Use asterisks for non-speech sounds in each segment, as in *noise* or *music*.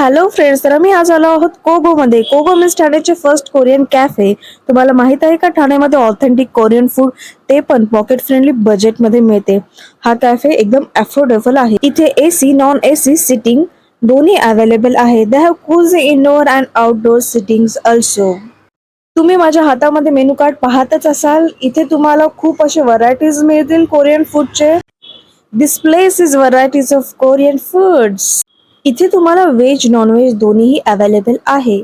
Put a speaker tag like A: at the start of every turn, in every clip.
A: Hello friends तर आम्ही आज आलो आहोत कोगोमध्ये कोगो मीन्स ठाण्याचे फर्स्ट कोरियन कॅफे तुम्हाला माहीत आहे का? ठाण्यामध्ये ऑथेंटिक कोरियन फूड ते पण पॉकेट फ्रेंडली बजेटमध्ये मिळते. हा कॅफे एकदम अफोर्डेबल आहे. इथे एसी नॉन एसी सिटिंग दोन्ही अवेलेबल आहे. They have cool indoor and outdoor sittings also तुम्ही माझ्या हातामध्ये मेनू कार्ड पाहतच असाल. इथे तुम्हाला खूप असे व्हरायटीज मिळतील Korean फूडचे this place is varieties of Korean foods इथे तुम्हाला व्हेज नॉनव्हेज दोन्हीही अवेलेबल आहे.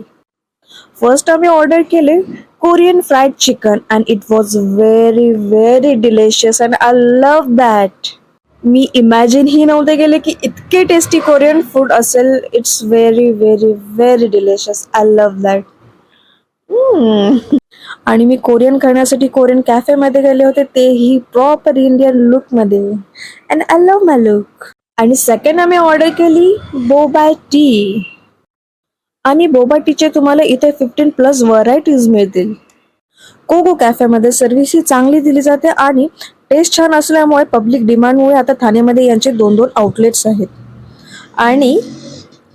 A: फर्स्ट आम्ही ऑर्डर केले Korean fried chicken and it was very very delicious and I love that मी इमॅजिनही नव्हते गेले की इतके टेस्टी कोरियन फूड असेल. It's very very very delicious I love that आणि मी कोरियन करण्यासाठी कोरियन कॅफेमध्ये गेले होते. तेही proper Indian लुकमध्ये and I love my look आणि सेकंड आम्ही ऑर्डर केली बोबा टी आणि बोबा टीचे तुम्हाला इथे फिफ्टीन प्लस व्हरायटीज मिळतील. कोको कॅफेमध्ये सर्व्हिस ही चांगली दिली जाते आणि टेस्ट छान असल्यामुळे पब्लिक डिमांडमुळे आता ठाण्यामध्ये यांचे दोन दोन आउटलेट्स आहेत. आणि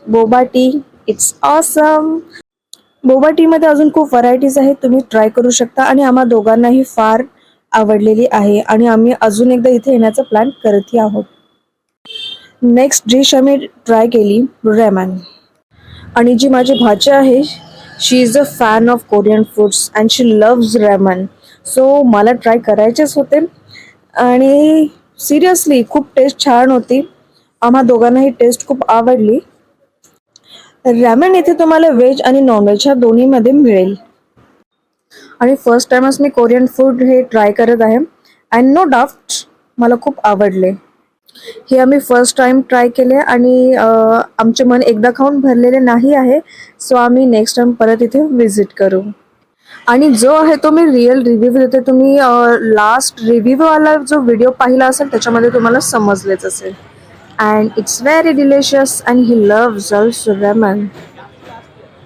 A: boba tea it's awesome boba टीमध्ये अजून खूप व्हरायटीज आहेत तुम्ही ट्राय करू शकता आणि आम्हा दोघांनाही फार आवडलेली आहे आणि आम्ही अजून एकदा इथे येण्याचा प्लॅन करतही आहोत. नेक्स्ट डिश आम्ही ट्राय केली रेमन आणि जी माझी भाची आहे she is a fan of Korean foods and she loves ramen so मला ट्राय करायचेच होते. आणि सिरियसली खूप टेस्ट छान होती. आम्हा दोघांनाही टेस्ट खूप आवडली. रॅमन इथे तुम्हाला व्हेज आणि नॉनव्हेज ह्या दोन्हीमध्ये मिळेल. आणि फर्स्ट टाइमच मी कोरियन फूड हे ट्राय करत आहे. अँड नो डाफ्ट मला खूप आवडले. हे आम्ही फर्स्ट टाइम ट्राय केले आणि आमचे मन एकदा खाऊन भरलेले नाही आहे सो आम्ही नेक्स्ट टाइम परत इथे व्हिजिट करू. आणि जो आहे तो मी रिअल रिव्ह्यू देते. तुम्ही लास्ट रिव्ह्यूवाला जो व्हिडिओ पाहिला असेल त्याच्यामध्ये तुम्हाला समजलेच असेल. And it's very delicious and he loves also ramen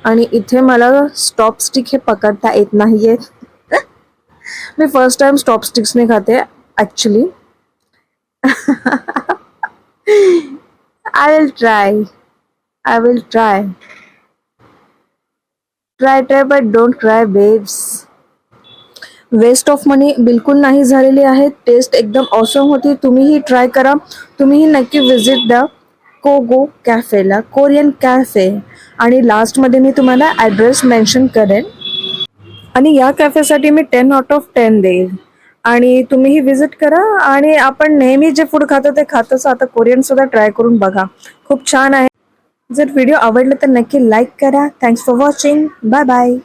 A: आणि इथे मला स्टॉपस्टिक हे पकडता येत नाहीये. *laughs* मी फर्स्ट टाइम स्टॉपस्टिक्सने खाते actually *laughs* I will try I will try try try but don't try babes waste of money बिलकुल नाही झालेली आहे. टेस्ट एकदम ऑसम होती. तुम्हीही ट्राय करा. तुम्हीही नक्की विजिट द्या. कोगो कॅफेला कोरियन कॅफे आणि लास्टमध्ये मी तुम्हाला ॲड्रेस मेन्शन करेन. आणि या कॅफेसाठी मी टेन आउट ऑफ टेन देईल. आणि तुम्हीही विजिट करा आणि आपण नेहमी जे फूड खातो ते खातोच आता कोरियन सुद्धा ट्राय करून बघा. खूप छान आहे. जर व्हिडिओ आवडला तर नक्की लाईक करा. Thanks for watching bye bye